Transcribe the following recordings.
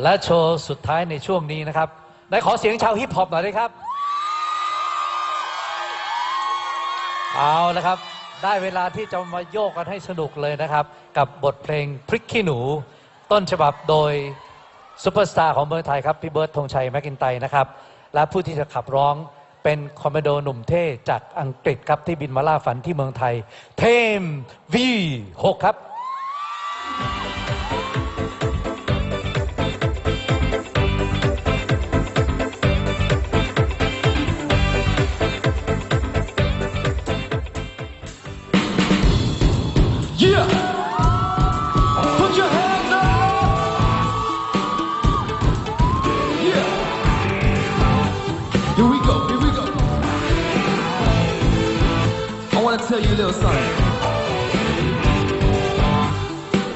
และโชว์สุดท้ายในช่วงนี้นะครับ ได้ขอเสียงชาวฮิปฮอปหน่อยด้วยครับ เอาละครับ ได้เวลาที่จะมาโยกกันให้สนุกเลยนะครับ กับบทเพลงพริกขี้หนู ต้นฉบับโดยซูเปอร์สตาร์ของเมืองไทยครับ พี่เบิร์ดธงชัยแมคกินไตนะครับ และผู้ที่จะขับร้องเป็นคอมเมโดหนุ่มเท่จากอังกฤษครับที่บินมาล่าฝันที่เมืองไทย เทม V6 ครับ want to tell you a little something.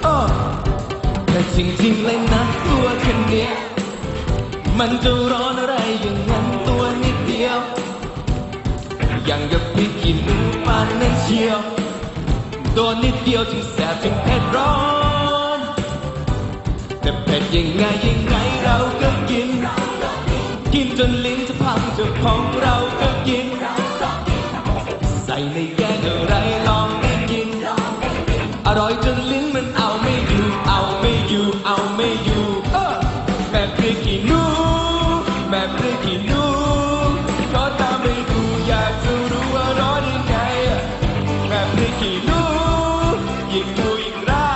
Uh, แต่จริงๆเลยนะตัวแค่เนี้ยมันจะร้อนอะไรอย่างนั้นตัวนิดเดียวอย่างกับพริกขี้หนูปานนั้นเชียวโดนนิดเดียวจึงแสบจึงเผ็ดร้อน แต่เผ็ดยังไงยังไงเราก็กิน กินจนลิ้นจะพังจะพองเราก็กิน ร่อยจนลิ้นมันเอาไม่อยู่ เอาไม่อยู่ เอาไม่อยู่เออแม่พริกขี้นูแม่พริกขี้นูขอตามไปดูอยากจะรู้ว่าร้อนยังไงแม่พริกขี้นูยิ่งดูยิ่งร้า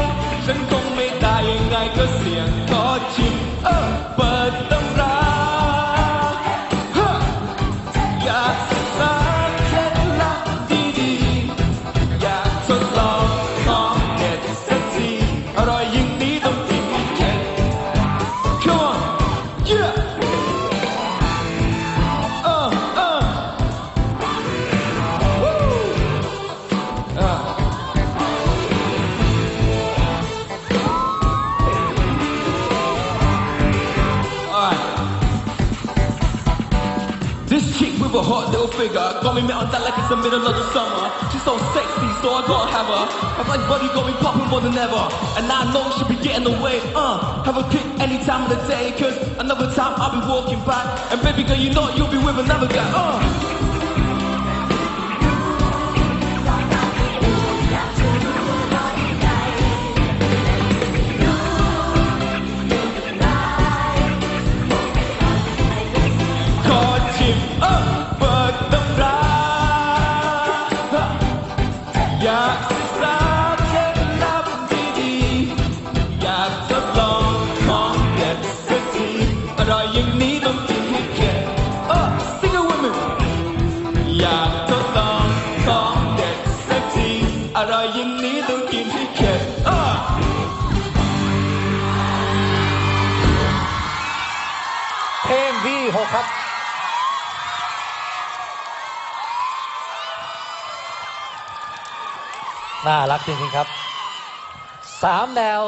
ยฉันคงไม่ตายยังไงก็เสี่ยงขอชิมเออ ร่อยยิ่ง A hot little figure got me met on that like it's the middle of the summer. She's so sexy, so I gotta have her. Her like body got me popping more than ever, and I know she be getting away. Uh, have a pick any time of the day, cause another time I'll be walking back, and baby girl, you know you'll be with another guy. Uh. เออเปิดตำราอยากศึกษาเคล็ดลับดีๆอยากทดลองของเด็ดสักทีอร่อยอย่างนี้ต้องกินให้เข็ดเออ sing it with me อยากทดลองของเด็ดสักทีอร่อยอย่างนี้ต้องกินให้เข็ดเออเทม V6 ครับ น่ารักจริงๆครับสามแนว